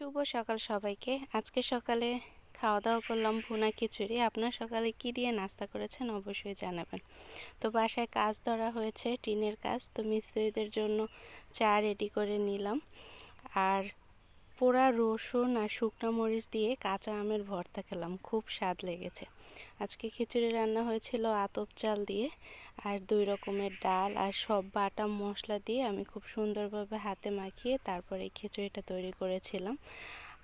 শুভ সকাল সবাইকে। আজকে সকালে খাওয়া দাওয়া করলাম ভুনা খিচুড়ি। আপনার সকালে কি দিয়ে নাস্তা করেছেন অবশ্যই জানাবেন। তো বাসায় কাজ ধরা হয়েছে, টিনের কাজ। তো মিস্ত্রিদের জন্য চা রেডি করে নিলাম। আর পোড়া রসুন আর শুকনো মরিচ দিয়ে কাঁচা আমের ভর্তা খেলাম, খুব স্বাদ লেগেছে। আজকে খিচুড়ি রান্না হয়েছিল আতপ চাল দিয়ে আর দুই রকমের ডাল আর সব বাটা মশলা দিয়ে আমি খুব সুন্দরভাবে হাতে মাখিয়ে তারপরে এই খিচুড়িটা তৈরি করেছিলাম।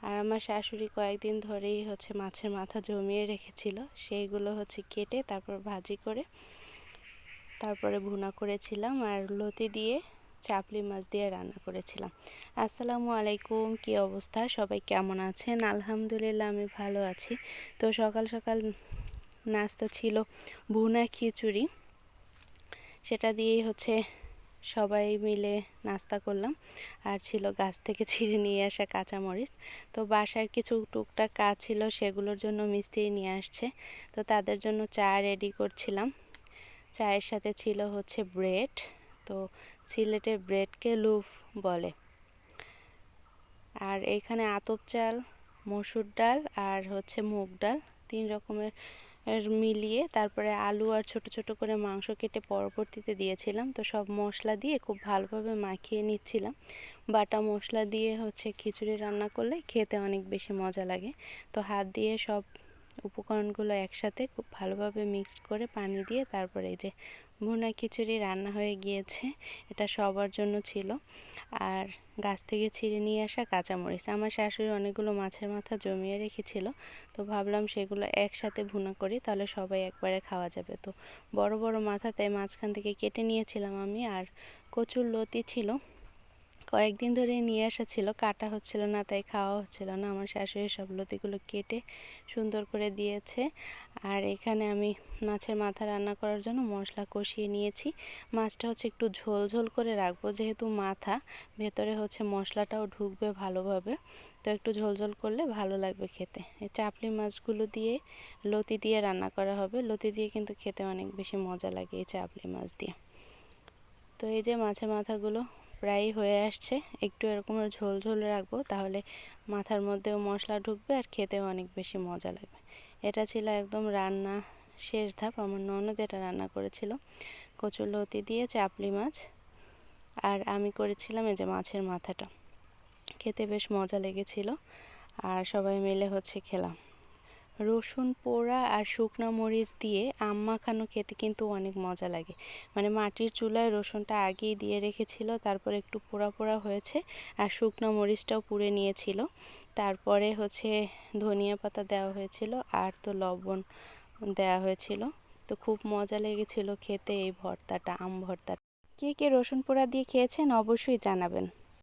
আর আমার শাশুড়ি কয়েকদিন ধরেই হচ্ছে মাছের মাথা জমিয়ে রেখেছিল, সেইগুলো হচ্ছে কেটে তারপর ভাজি করে তারপরে ভুনা করেছিলাম আর লতি দিয়ে চাপলি মাছ দিয়ে রান্না করেছিলাম। আসসালামু আলাইকুম, কি অবস্থা? সবাই কেমন আছেন? আলহামদুলিল্লাহ, আমি ভালো আছি। তো সকাল সকাল নাস্তা ছিল ভুনা খিচুড়ি। সেটা দিয়েই হচ্ছে সবাই মিলে নাস্তা করলাম। আর ছিল গাছ থেকে ছিঁড়ে নিয়ে আসা কাঁচামরিচ। তো বাসার কিছু টুকটাক কাজ ছিল, সেগুলোর জন্য মিস্ত্রি নিয়ে আসছে। তো তাদের জন্য চা রেডি করছিলাম। চায়ের সাথে ছিল হচ্ছে ব্রেড। তো সিলেটে ব্রেডকে লুফ বলে। আর এইখানে আতপ চাল, মসুর ডাল আর হচ্ছে মুগ ডাল, তিন রকমের মিলিয়ে তারপরে আলু আর ছোট ছোট করে মাংস কেটে পরবর্তীতে দিয়েছিলাম। তো সব মশলা দিয়ে খুব ভালোভাবে মাখিয়ে নিচ্ছিলাম। বাটা মশলা দিয়ে হচ্ছে খিচুড়ি রান্না করলে খেতে অনেক বেশি মজা লাগে। তো হাত দিয়ে সব উপকরণগুলো একসাথে খুব ভালোভাবে মিক্সড করে পানি দিয়ে তারপরে এই যে ভুনা খিচুড়ি রান্না হয়ে গিয়েছে, এটা সবার জন্য ছিল। আর গাছ থেকে ছিঁড়ে নিয়ে আসা কাঁচামরিচ। আমার শাশুড়ি অনেকগুলো মাছের মাথা জমিয়ে রেখেছিল, তো ভাবলাম সেগুলো একসাথে ভুনা করি, তাহলে সবাই একবারে খাওয়া যাবে। তো বড় বড় মাথা তাই মাঝখান থেকে কেটে নিয়েছিলাম আমি, আর কচুর লতি ছিল। কয়েকদিন ধরে নিয়ে আসা ছিল, কাটা হচ্ছিল না, তাই খাওয়া হচ্ছিল না। আমার শাশুড়ি সব লতিগুলো কেটে সুন্দর করে দিয়েছে। আর এখানে আমি মাছের মাথা রান্না করার জন্য মশলা কষিয়ে নিয়েছি। মাছটা হচ্ছে একটু ঝোল ঝোল করে রাখব, যেহেতু মাথা, ভেতরে হচ্ছে মশলাটাও ঢুকবে ভালোভাবে। তো একটু ঝোল ঝোল করলে ভালো লাগবে খেতে। এই চাপলি মাছগুলো দিয়ে লতি দিয়ে রান্না করা হবে। লতি দিয়ে কিন্তু খেতে অনেক বেশি মজা লাগে এই চাপলি মাছ দিয়ে। তো এই যে মাছের মাথাগুলো প্রায় হয়ে আসছে। একটু এরকম ঝোল ঝোল রাখব, তাহলে মাথার মধ্যেও মশলা ঢুকবে আর খেতেও অনেক বেশি মজা লাগবে। এটা ছিল একদম রান্না শেষ ধাপ। আমার ননদ যেটা রান্না করেছিল, কচুর লতি দিয়ে চাপলি মাছ। আর আমি করেছিলাম এই যে মাছের মাথাটা। খেতে বেশ মজা লেগেছিল। আর সবাই মিলে হচ্ছে খেলাম। রসুন পোড়া আর শুকনো মরিচ দিয়ে আম মাখানো খেতে কিন্তু অনেক মজা লাগে। মানে মাটির চুলায় রসুনটা আগেই দিয়ে রেখেছিল, তারপর একটু পোড়া পোড়া হয়েছে আর শুকনো মরিচটাও পুড়ে নিয়েছিল। তারপরে হচ্ছে ধনিয়া পাতা দেওয়া হয়েছিল আর তো লবণ দেওয়া হয়েছিল। তো খুব মজা লেগেছিল খেতে এই ভর্তাটা, আম ভর্তাটা। কে কে রসুন পোড়া দিয়ে খেয়েছেন অবশ্যই জানাবেন।